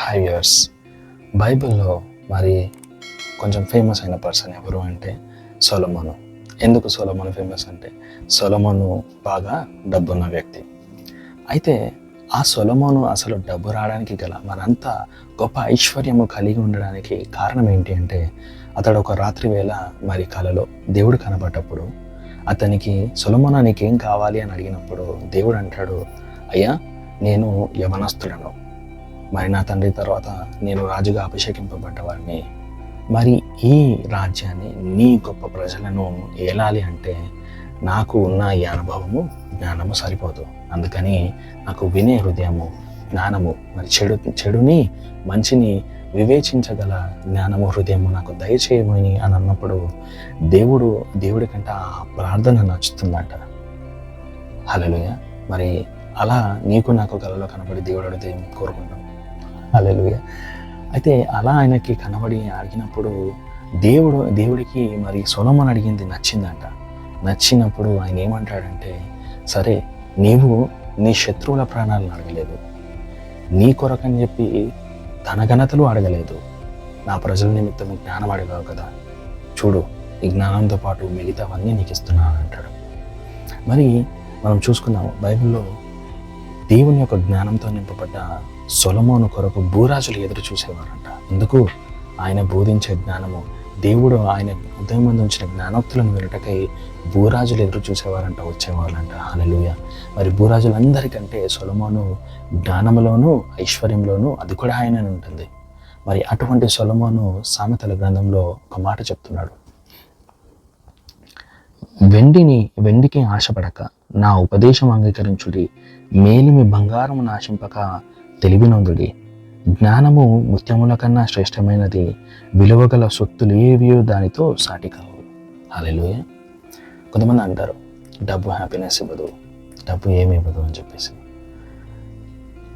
Hi years బైబిల్లో మరి కొంచెం ఫేమస్ అయిన పర్సన్ ఎవరు అంటే సొలమోను. ఎందుకు సొలమోను ఫేమస్ అంటే సొలమోను బాగా డబ్బున్న వ్యక్తి. అయితే ఆ సొలమోను అసలు డబ్బు రావడానికి గల మరంతా గొప్ప ఐశ్వర్యము కలిగి ఉండడానికి కారణం ఏంటి అంటే అతడు ఒక రాత్రి వేళ మరి కలలో దేవుడు కనబడ్డప్పుడు అతనికి సొలమోనా నీకేం కావాలి అని అడిగినప్పుడు దేవుడు అంటాడు అయ్యా నేను యవనస్తుడను. మరి నా తండ్రి తర్వాత నేను రాజుగా అభిషేకింపబడ్డవాడిని. మరి ఈ రాజ్యాన్ని నీ గొప్ప ప్రజలను ఏలాలి అంటే నాకు ఉన్న ఈ అనుభవము జ్ఞానము సరిపోదు. అందుకని నాకు వినే హృదయము జ్ఞానము మరి చెడు చెడుని మంచిని వివేచించగల జ్ఞానము హృదయము నాకు దయచేయమని అని అన్నప్పుడు దేవుడు దేవుడి కంటే ఆ ప్రార్థన నచ్చుతుందంట హలలుయ మరి అలా నీకు నాకు కలలో కనబడి దేవుడు దేవుని కోరుకుంటాం అలెలుయ అయితే అలా ఆయనకి కనబడి అడిగినప్పుడు దేవుడు దేవుడికి మరి సొలమన్ అడిగింది నచ్చిందంట. నచ్చినప్పుడు ఆయన ఏమంటాడంటే సరే నీవు నీ శత్రువుల ప్రాణాలను అడగలేదు. నీ కొరకని చెప్పి తన ఘనతలు అడగలేదు. నా ప్రజల నిమిత్తం జ్ఞానం అడగావు కదా. చూడు ఈ జ్ఞానంతో పాటు మిగతావన్నీ నీకు ఇస్తున్నాను అంటాడు. మరి మనం చూసుకున్నాము బైబిల్లో దేవుని యొక్క జ్ఞానంతో నింపబడ్డ సొలమోను కొరకు భూరాజులు ఎదురు చూసేవారంట. ఎందుకు ఆయన బోధించే జ్ఞానము దేవుడు ఆయన ఉదయం ముందు ఉంచిన జ్ఞానోక్తులను వినటకై భూరాజులు ఎదురు చూసేవారంట వచ్చేవాళ్ళంట. హలలుయ మరి భూరాజులందరికంటే సొలమోను జ్ఞానంలోనూ ఐశ్వర్యంలోనూ అది కూడా ఆయననే ఉంటుంది. మరి అటువంటి సొలమోను సామెతల గ్రంథంలో ఒక మాట చెప్తున్నాడు. వెండిని వెండికి ఆశపడక నా ఉపదేశం అంగీకరించుడి. మేలిమి బంగారము నాశింపక తెలివినందుడి. జ్ఞానము ముత్యముల కన్నా శ్రేష్టమైనది. విలువగల సొత్తులు ఏవియో దానితో సాటి కావు. అలెలుయ కొంతమంది అంటారు డబ్బు హ్యాపీనెస్ ఇవ్వదు. డబ్బు ఏమి ఇవ్వదు అని చెప్పేసి.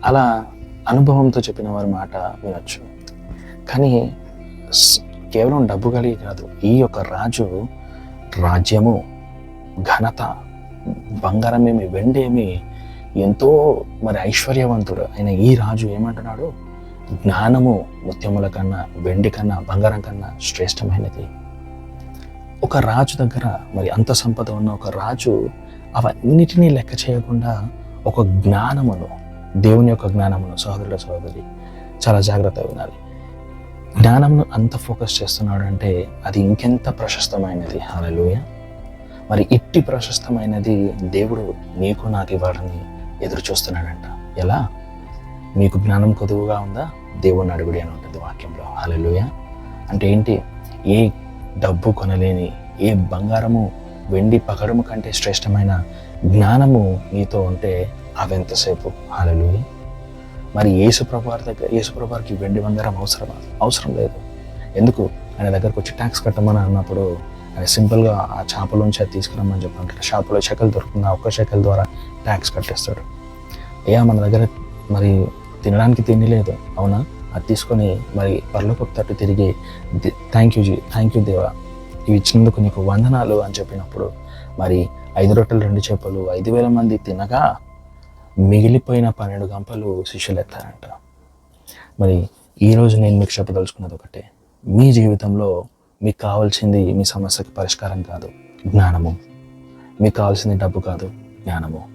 అలా అనుభవంతో చెప్పిన వారి మాట వినొచ్చు. కానీ కేవలం డబ్బు కలిగి కాదు. ఈ యొక్క రాజు రాజ్యము ఘనత బంగారమేమి వెండేమి ఎంతో మరి ఐశ్వర్యవంతుడు అయిన ఈ రాజు ఏమంటున్నాడు? జ్ఞానము ముత్యముల కన్నా వెండి కన్నా బంగారం కన్నా శ్రేష్టమైనది. ఒక రాజు దగ్గర మరి అంత సంపద ఉన్న ఒక రాజు అవన్నిటినీ లెక్క చేయకుండా ఒక జ్ఞానమును దేవుని యొక్క జ్ఞానమును సహోదరుల సహోదరి చాలా జాగ్రత్తగా వినాలి. జ్ఞానంను అంత ఫోకస్ చేస్తున్నాడు అంటే అది ఇంకెంత ప్రశస్తమైనది. హల్లెలూయా మరి ఇట్టి ప్రశస్తమైనది దేవుడు నీకు నాకు ఇవ్వాలని ఎదురు చూస్తున్నాడంట. ఎలా? మీకు జ్ఞానం కొదువుగా ఉందా? దేవుని అడుగుడి అని ఉంటుంది వాక్యంలో. హల్లెలూయా. అంటే ఏంటి? ఏ డబ్బు కొనలేని ఏ బంగారము వెండి పగడము కంటే శ్రేష్టమైన జ్ఞానము నీతో ఉంటే అవెంతసేపు హల్లెలూయా. మరి యేసుప్రభువారి దగ్గర యేసుప్రభువారికి వెండి బంగారం అవసరమా? అవసరం లేదు. ఎందుకు? ఆయన దగ్గరకు వచ్చి ట్యాక్స్ కట్టమని అన్నప్పుడు సింపుల్గా ఆ చేపలోంచి అది తీసుకురమ్మని చెప్పినట్టు షాపులో షెకల్ దొరుకుతుంది? ఆ ఒక్క షెకల్ ద్వారా ట్యాక్స్ కట్టేస్తాడు. అయ్యా మన దగ్గర మరి తినడానికి తిండి లేదు. అవునా? అది తీసుకొని మరి పర్లోకి తట్టు తిరిగి thank you ji thank you దేవా. ఇవి ఇచ్చినందుకు నీకు వందనాలు అని చెప్పినప్పుడు మరి ఐదు రొట్టెలు రెండు చేపలు ఐదు వేల మంది తినగా మిగిలిపోయిన పన్నెండు గంపలు శిష్యులు ఎత్తారంట. మరి ఈరోజు నేను మీకు చెప్పదలుచుకున్నది ఒకటే. మీ జీవితంలో మీకు కావాల్సింది మీ సమస్యకు పరిష్కారం కాదు జ్ఞానము. మీకు కావాల్సింది డబ్బు కాదు జ్ఞానము.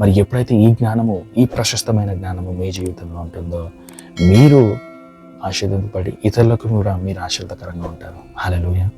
మరి ఎప్పుడైతే ఈ జ్ఞానము ఈ ప్రశస్తమైన జ్ఞానము మీ జీవితంలో ఉంటుందో మీరు ఆశీర్వదింపబడి ఇతరులకు కూడా మీరు ఆశీర్వదకరంగా ఉంటారు. హల్లెలూయా.